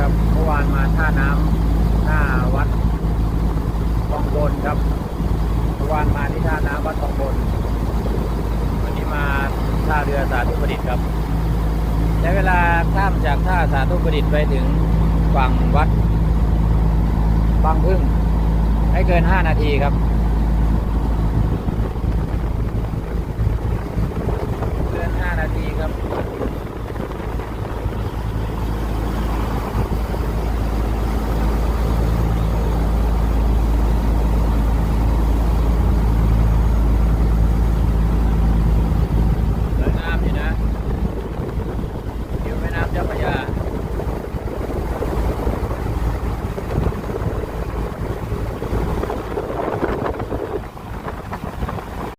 ครับเมื่อวานมาท่าน้ำหน้าวัดทองบนครับเมื่อวานมาที่ท่าน้ำวัดทองบนวันนี้มาท่าเรือสาธุประดิษฐ์ครับใช้เวลาข้ามจากท่าสาธุประดิษฐ์ไปถึงฝั่งวัดบางพึ่งไม่เกิน 5 นาทีครับเกิน5นาทีครับ chấp bây giờ.